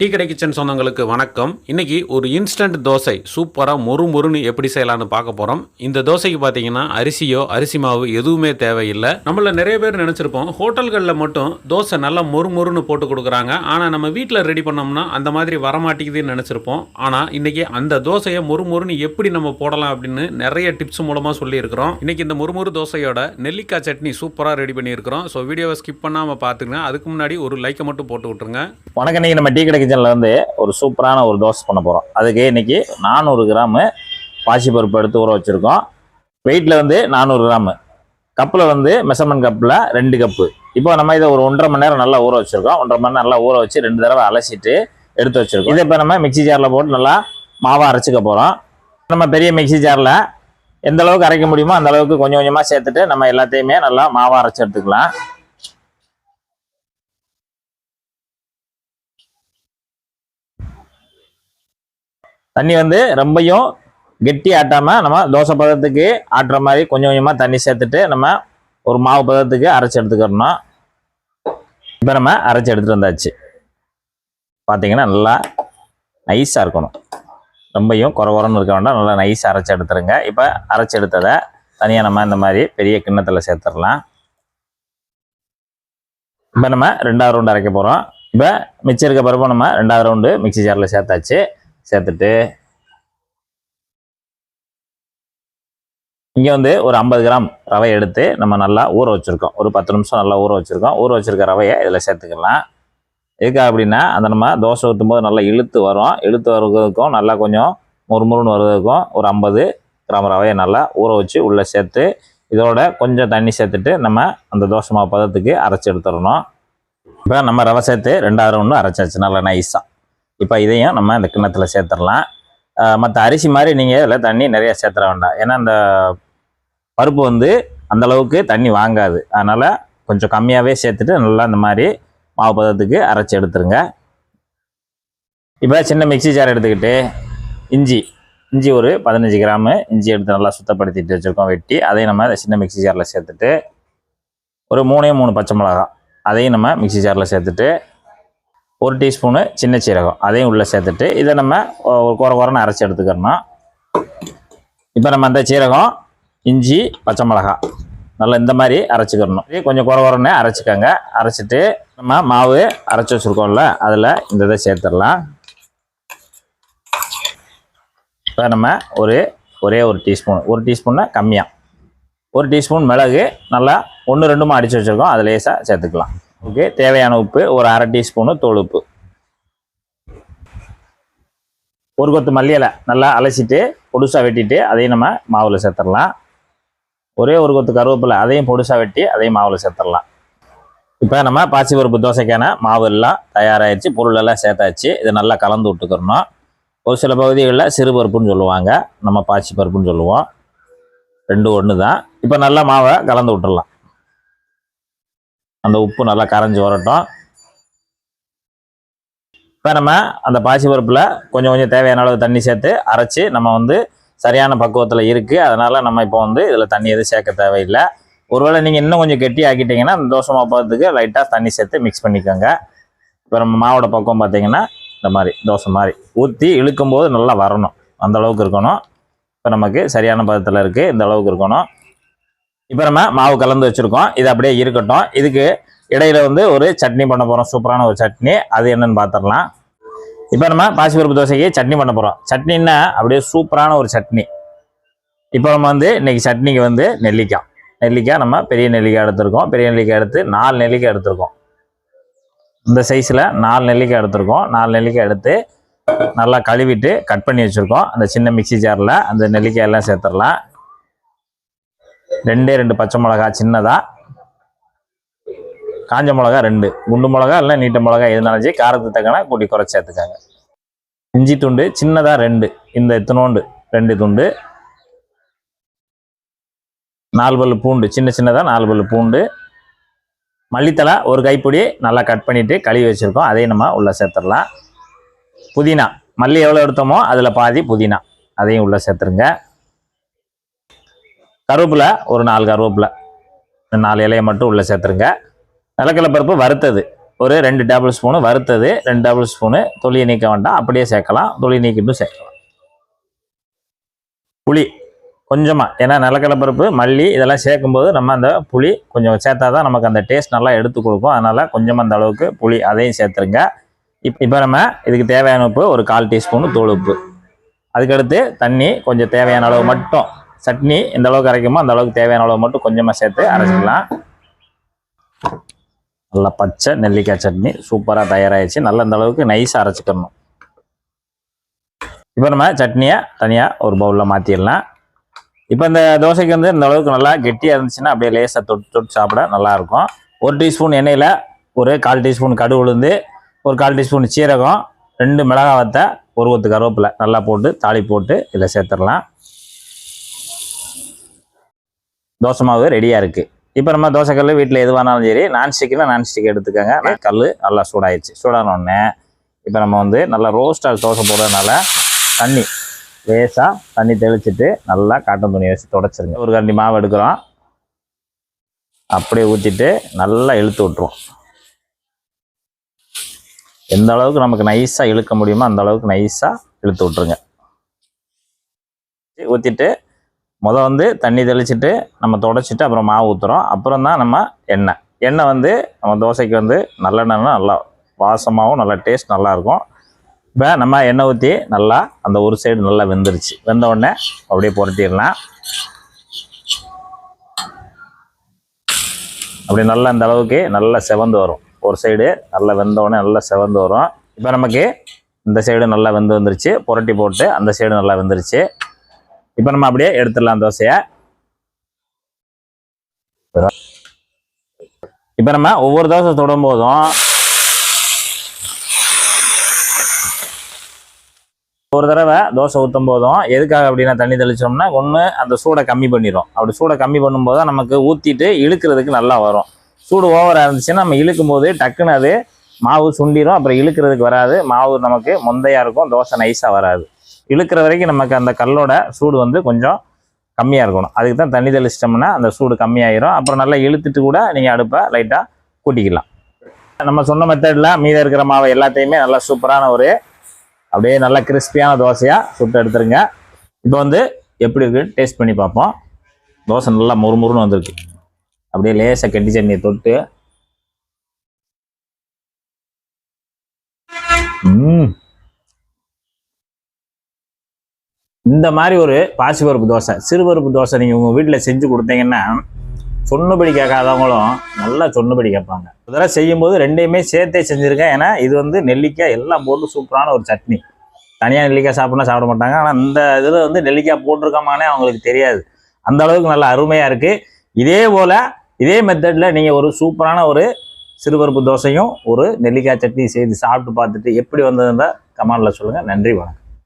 Tea கடை kitchen சொந்தங்களுக்கு வணக்கம். இன்றைக்கி ஒரு இன்ஸ்டன்ட் தோசை. சூப்பராக மொறு மொறுன்னு எப்படி செய்யலாம்னு பார்க்க போகிறோம் இந்த தோசைக்கு பார்த்தீங்கன்னா அரிசியோ அரிசி மாவு எதுவுமே தேவையில்லை. நம்மள நிறைய பேர் நினச்சிருப்போம் ஹோட்டல்களில் மட்டும் தோசை நல்லா மொறு மொறுன்னு போட்டு கொடுக்குறாங்க. ஆனால் நம்ம வீட்டில் ரெடி பண்ணோம்னா அந்த மாதிரி வரமாட்டேங்குதுன்னு நினச்சிருப்போம். ஆனால் இன்றைக்கி அந்த தோசையை மொறு மொறுன்னு எப்படி நம்ம போடலாம் அப்படின்னு நிறைய டிப்ஸ் மூலமாக சொல்லியிருக்கிறோம். இன்றைக்கி இந்த முறுமுறு தோசையோட நெல்லிக்காய் சட்னி சூப்பராக ரெடி பண்ணியிருக்கிறோம். ஸோ வீடியோவை ஸ்கிப் பண்ணாமல் பார்த்துங்க அதுக்கு முன்னாடி ஒரு லைக்கை மட்டும் போட்டு விட்ருங்க வணக்கம் நம்ம டீ கடை கிச்சன்லேருந்து வந்து ஒரு சூப்பரான ஒரு தோசை பண்ண போகிறோம் அதுக்கு இன்னைக்கு நானூறு கிராமு பாசிப்பருப்பு எடுத்து ஊற வச்சுருக்கோம். வெயிட்டில் வந்து நானூறு கிராமு. கப்பில் வந்து மெஷர்மெண்ட் கப்பில் ரெண்டு கப்பு. இப்போ நம்ம இதை ஒரு ஒன்றரை மணி நேரம் நல்லா ஊற வச்சுருக்கோம். ஒன்றரை மணி நேரம் நல்லா ஊற வச்சு ரெண்டு தடவை அலசிட்டு எடுத்து வச்சுருக்கோம். இதை இப்போ நம்ம மிக்ஸி ஜாரில் போட்டு நல்லா மாவாக அரைச்சிக்க போகிறோம் நம்ம பெரிய மிக்ஸி ஜாரில் எந்த அளவுக்கு அரைக்க முடியுமோ அந்த அளவுக்கு கொஞ்சம் கொஞ்சமாக சேர்த்துட்டு நம்ம எல்லாத்தையுமே நல்லா மாவாக அரைச்சி எடுத்துக்கலாம். தண்ணி வந்து ரொம்பையும் கெட்டி ஆட்டாமல் நம்ம தோசை பதத்துக்கு ஆட்டுற மாதிரி கொஞ்சம் கொஞ்சமாக தண்ணி சேர்த்துட்டு நம்ம ஒரு மாவு பதத்துக்கு அரைச்சி எடுத்துக்கிறணும் இப்போ நம்ம அரைச்சி எடுத்துகிட்டு வந்தாச்சு. பார்த்தீங்கன்னா நல்லா நைஸாக இருக்கணும். ரொம்பையும் குறை இருக்க வேண்டாம். நல்லா நைஸாக அரைச்சி எடுத்துருங்க. இப்போ அரைச்சி எடுத்ததை தனியாக நம்ம இந்த மாதிரி பெரிய கிண்ணத்தில் சேர்த்துடலாம். இப்போ நம்ம ரெண்டாவது ரவுண்டு அரைக்க போகிறோம் இப்போ மிச்சம் இருக்க பருப்பு நம்ம ரெண்டாவது ரவுண்டு மிக்ஸி ஜாரில் சேர்த்தாச்சு. சேர்த்துட்டு இங்கே வந்து ஒரு ஐம்பது கிராம் ரவை எடுத்து நம்ம நல்லா ஊற வச்சுருக்கோம். ஒரு பத்து நிமிஷம் நல்லா ஊற வச்சுருக்கோம். ஊற வச்சுருக்க ரவையை இதில் சேர்த்துக்கலாம். எதுக்கு அப்படின்னா அந்த நம்ம தோசை ஊற்றும் போது நல்லா இழுத்து வரும். இழுத்து வர்றதுக்கும் நல்லா கொஞ்சம் முறுமுறுன்னு வர்றதுக்கும் ஒரு ஐம்பது கிராம் ரவையை நல்லா ஊற வச்சு உள்ளே சேர்த்து இதோட கொஞ்சம் தண்ணி சேர்த்துட்டு நம்ம அந்த தோசை மாவு பதத்துக்கு அரைச்சி எடுத்துடணும். இப்போ நம்ம ரவை சேர்த்து ரெண்டாயிரம் ஒன்று அரைச்சாச்சு. நல்லா நைஸாக இப்போ இதையும் நம்ம இந்த கிண்ணத்தில் சேர்த்துடலாம். மற்ற அரிசி மாதிரி நீங்கள் இதில் தண்ணி நிறைய சேர்த்துற வேண்டாம். ஏன்னா அந்த பருப்பு வந்து அந்த அளவுக்கு தண்ணி வாங்காது. அதனால் கொஞ்சம் கம்மியாகவே சேர்த்துட்டு நல்லா இந்த மாதிரி மாவு பதத்துக்கு அரைச்சி எடுத்துருங்க. இப்போ சின்ன மிக்ஸி ஜார் எடுத்துக்கிட்டு இஞ்சி இஞ்சி ஒரு பதினஞ்சு கிராமு இஞ்சி எடுத்து நல்லா சுத்தப்படுத்திட்டு வச்சுருக்கோம் வெட்டி. அதையும் நம்ம சின்ன மிக்ஸி ஜாரில் சேர்த்துட்டு ஒரு மூணே மூணு பச்சை மிளகா அதையும் நம்ம மிக்ஸி ஜாரில் சேர்த்துட்டு ஒரு டீஸ்பூனு சின்ன சீரகம் அதையும் உள்ளே சேர்த்துட்டு இதை நம்ம ஒரு குறை குறைன்னு அரைச்சி எடுத்துக்கிறணும் இப்போ நம்ம அந்த சீரகம் இஞ்சி பச்சை மிளகா நல்லா இந்த மாதிரி அரைச்சிக்கிறணும் கொஞ்சம் குறை குறைன்னு அரைச்சிக்கோங்க. அரைச்சிட்டு நம்ம மாவு அரைச்சி வச்சுருக்கோம்ல அதில் இந்த இதை சேர்த்துடலாம். இப்போ நம்ம ஒரு ஒரே ஒரு டீஸ்பூன் ஒரு டீஸ்பூன்னா கம்மியாக. ஒரு டீஸ்பூன் மிளகு நல்லா ஒன்று ரெண்டுமா அடித்து வச்சுருக்கோம் அதை லேசாக சேர்த்துக்கலாம். ஓகே தேவையான உப்பு ஒரு அரை டீஸ்பூனு தோல் உப்பு. ஒரு கொத்து மல்லி இலை நல்லா அலசிட்டு பொடுசாக வெட்டிட்டு அதையும் நம்ம மாவில் சேர்த்துடலாம். ஒரே ஒரு கொத்து கருவேப்பிலை அதையும் பொடுசாக வெட்டி அதையும் மாவில் சேர்த்துடலாம். இப்போ நம்ம பாசிப்பருப்பு தோசைக்கான மாவு எல்லாம் தயாராகிடுச்சு பொருள் எல்லாம் சேர்த்தாச்சு. இதை நல்லா கலந்து விட்டுக்கிறணும் ஒரு சில பகுதிகளில் சிறுபருப்புன்னு சொல்லுவாங்க. நம்ம பாசிப்பருப்புன்னு சொல்லுவோம். ரெண்டு ஒன்று தான் இப்போ நல்லா மாவை கலந்து விட்டுடலாம். அந்த உப்பு நல்லா கரைஞ்சி வரட்டும். இப்போ நம்ம அந்த பாசி பருப்பில் கொஞ்சம் கொஞ்சம் தேவையான அளவு தண்ணி சேர்த்து அரைச்சி நம்ம வந்து சரியான பக்குவத்தில் இருக்குது அதனால் நம்ம இப்போ வந்து இதில் தண்ணி எதுவும் சேர்க்க தேவையில்லை. ஒருவேளை நீங்கள் இன்னும் கொஞ்சம் கெட்டி ஆக்கிட்டீங்கன்னா அந்த தோசை மாப்பத்துக்கு லைட்டாக தண்ணி சேர்த்து மிக்ஸ் பண்ணிக்கோங்க. இப்போ நம்ம மாவோட பக்குவம் பார்த்தீங்கன்னா இந்த மாதிரி தோசை மாதிரி ஊற்றி இழுக்கும்போது நல்லா வரணும். அந்த அளவுக்கு இருக்கணும். இப்போ நமக்கு சரியான பதத்தில் இருக்குது இந்த அளவுக்கு இருக்கணும். இப்போ நம்ம மாவு கலந்து வச்சுருக்கோம். இது அப்படியே இருக்கட்டும். இதுக்கு இடையில வந்து ஒரு சட்னி பண்ண போகிறோம் சூப்பரான ஒரு சட்னி. அது என்னன்னு பார்த்துடலாம் இப்போ நம்ம பாசிப்பருப்பு தோசைக்கு சட்னி பண்ண போகிறோம் சட்னின்னா அப்படியே சூப்பரான ஒரு சட்னி. இப்போ நம்ம வந்து இன்னைக்கு சட்னிக்கு வந்து நெல்லிக்காய். நெல்லிக்காய் நம்ம பெரிய நெல்லிக்காய் எடுத்திருக்கோம். பெரிய நெல்லிக்காய் எடுத்து நாலு நெல்லிக்காய் எடுத்திருக்கோம். இந்த சைஸில் நாலு நெல்லிக்காய் எடுத்திருக்கோம். நாலு நெல்லிக்காய் எடுத்து நல்லா கழுவிட்டு கட் பண்ணி வச்சுருக்கோம். அந்த சின்ன மிக்சி ஜாரில் அந்த நெல்லிக்காய் எல்லாம் சேர்த்துடலாம். ரெண்டே ரெண்டு பச்சை மிளகா சின்னதாக காஞ்ச மிளகா ரெண்டு. குண்டு மிளகா இல்லை நீட்ட மிளகா எதுனாலும் சரி காரத்துக்கு தக்கன கூட்டி குறைச்சி சேர்த்துக்காங்க. இஞ்சி துண்டு சின்னதாக ரெண்டு. இந்த இத்தனோண்டு ரெண்டு துண்டு. நாலு பல்லு பூண்டு. சின்ன சின்னதாக நாலு பல்லு பூண்டு. மல்லித்தலை ஒரு கைப்பொடி நல்லா கட் பண்ணிவிட்டு கழுவி வச்சுருக்கோம். அதையும் நம்ம உள்ளே சேர்த்துடலாம். புதினா. மல்லி எவ்வளோ எடுத்தோமோ அதில் பாதி புதினா. அதையும் உள்ளே சேர்த்துருங்க. கருவேப்பிலை ஒரு நாலு கருவேப்பிலை. நாலு இலையை மட்டும் உள்ளே சேர்த்துருங்க. நிலக்கடலை பருப்பு வறுத்தது. ஒரு ரெண்டு டேபிள் ஸ்பூனு வறுத்தது ரெண்டு டேபிள் ஸ்பூனு தொலியை நீக்க வேண்டாம். அப்படியே சேர்க்கலாம். தொலியை நீக்கிட்டும் சேர்க்கலாம். புளி கொஞ்சமாக ஏன்னா நிலக்கடலை பருப்பு மல்லி இதெல்லாம் சேர்க்கும்போது நம்ம அந்த புளி கொஞ்சம் சேர்த்தா தான் நமக்கு அந்த டேஸ்ட் நல்லா எடுத்து கொடுக்கும். அதனால் கொஞ்சமாக அந்த அளவுக்கு புளி அதையும் சேர்த்துருங்க. இப்போ இப்போ நம்ம இதுக்கு தேவையான உப்பு ஒரு கால் டீஸ்பூனு தோல் உப்பு. அதுக்கடுத்து தண்ணி கொஞ்சம் தேவையான அளவு மட்டும் சட்னி எந்த அளவுக்கு அரைக்குமோ அந்த அளவுக்கு தேவையான அளவு மட்டும் கொஞ்சமாக சேர்த்து அரைச்சிக்கலாம். நல்லா பச்சை நெல்லிக்காய் சட்னி சூப்பராக தயாராகிடுச்சு நல்ல அந்த அளவுக்கு நைஸாக அரைச்சிக்கணும். இப்போ நம்ம சட்னியை தனியாக ஒரு பவுலில் மாற்றிடலாம் இப்போ இந்த தோசைக்கு வந்து இந்த அளவுக்கு நல்லா கெட்டியாக இருந்துச்சுன்னா அப்படியே லேசாக தொட்டு தொட்டு சாப்பிட நல்லாயிருக்கும் ஒரு டீஸ்பூன் எண்ணெயில் ஒரு கால் டீஸ்பூன் கடுகு உளுந்து ஒரு கால் டீஸ்பூன் சீரகம் ரெண்டு மிளகாய் வத்த ஒரு ஒத்து கருவேப்பிலை நல்லா போட்டு தாளி போட்டு இதில் சேர்த்துடலாம். தோசை மாவு ரெடியாக இருக்குது இப்போ நம்ம தோசைக்கல் வீட்டில் எதுவானாலும் சரி நான்ஸ்டிக்கில் நான்ஸ்டிக் எடுத்துக்கோங்க. கல் நல்லா சூடாயிடுச்சு. சூடான உடனே இப்போ நம்ம வந்து நல்லா ரோஸ்டாக தோசை போடுறதுனால தண்ணி லேசாக தண்ணி தெளிச்சிட்டு நல்லா காட்டன் துணி வச்சு தொடச்சிருங்க. ஒரு கரண்டி மாவு எடுக்கிறோம். அப்படியே ஊற்றிட்டு நல்லா இழுத்து விட்ருவோம் எந்த அளவுக்கு நமக்கு நைஸாக இழுக்க முடியுமோ அந்த அளவுக்கு நைஸாக இழுத்து விட்ருங்க ஊற்றிட்டு முத வந்து தண்ணி தெளிச்சிட்டு நம்ம தொடச்சிட்டு அப்புறம் மாவு ஊற்றுறோம் அப்புறம் தான் நம்ம எண்ணெய். எண்ணெய் வந்து நம்ம தோசைக்கு வந்து நல்லெண்ணெய்னா நல்லா வாசமாகவும் நல்லா டேஸ்ட் நல்லாயிருக்கும். இப்போ நம்ம எண்ணெய் ஊற்றி நல்லா அந்த ஒரு சைடு நல்லா வெந்துருச்சு. வெந்த உடனே அப்படியே புரட்டிடலாம் அப்படி நல்லா இந்த அளவுக்கு நல்லா செவந்து வரும். ஒரு சைடு நல்லா வெந்த உடனே நல்லா செவந்து வரும். இப்போ நமக்கு இந்த சைடு நல்லா வெந்து வந்துருச்சு. புரட்டி போட்டு அந்த சைடு நல்லா வெந்துருச்சு. இப்போ நம்ம அப்படியே எடுத்துடலாம் தோசையை. இப்போ நம்ம ஒவ்வொரு தோசை தொடும் போதும் ஒரு தடவை தோசை ஊற்றும் போதும் எதுக்காக அப்படின்னா தண்ணி தெளிச்சோம்னா ஒன்று அந்த சூடை கம்மி பண்ணிடும் அப்படி சூடை கம்மி பண்ணும்போது தான் நமக்கு ஊற்றிட்டு இழுக்கிறதுக்கு நல்லா வரும். சூடு ஓவராக இருந்துச்சுன்னா நம்ம இழுக்கும் போது டக்குன்னு அது மாவு சுண்டிடும் அப்புறம் இழுக்கிறதுக்கு வராது. மாவு நமக்கு முந்தையாக இருக்கும். தோசை நைஸாக வராது. இழுக்கிற வரைக்கும் நமக்கு அந்த கல்லோட சூடு வந்து கொஞ்சம் கம்மியாக இருக்கணும். அதுக்கு தான் தண்ணி தெளிச்சிட்டோம்னா அந்த சூடு கம்மியாயிரும். அப்புறம் நல்லா இழுத்துட்டு கூட நீங்கள் அடுப்பை லைட்டாக கூட்டிக்கலாம். நம்ம சொன்ன மெத்தடில் மீதம் இருக்கிற மாவை எல்லாத்தையுமே நல்லா சூப்பரான ஒரு அப்படியே நல்லா கிறிஸ்பியான தோசையாக சுட்டு எடுத்துருங்க. இப்போ வந்து எப்படி இருக்குன்னு டேஸ்ட் பண்ணி பார்ப்போம். தோசை நல்லா முறுமுறுன்னு வந்திருக்கு. அப்படியே லேசாக கெட்டி சட்னியை தொட்டு. ம் இந்த மாதிரி ஒரு பாசிப்பருப்பு தோசை சிறுபருப்பு தோசை நீங்கள் உங்கள் வீட்டில் செஞ்சு கொடுத்தீங்கன்னா சொன்னபடி கேட்காதவங்களும் நல்லா சொன்னபடி கேட்பாங்க. இதெல்லாம் செய்யும்போது ரெண்டையுமே சேர்த்தே செஞ்சுருக்கேன் ஏன்னா இது வந்து நெல்லிக்காய் எல்லாம் போட்டு சூப்பரான ஒரு சட்னி. தனியாக நெல்லிக்காய் சாப்பிட்னா சாப்பிட மாட்டாங்க. ஆனால் இந்த இதில் வந்து நெல்லிக்காய் போட்டிருக்கோமானே அவங்களுக்கு தெரியாது. அந்த அளவுக்கு நல்லா அருமையாக இருக்குது இதே போல் இதே மெத்தடில் நீங்கள் ஒரு சூப்பரான ஒரு சிறுபருப்பு தோசையும் ஒரு நெல்லிக்காய் சட்னி செய்து சாப்பிட்டு பார்த்துட்டு எப்படி வந்ததுன்ற கமெண்டில் சொல்லுங்கள் நன்றி வணக்கம்.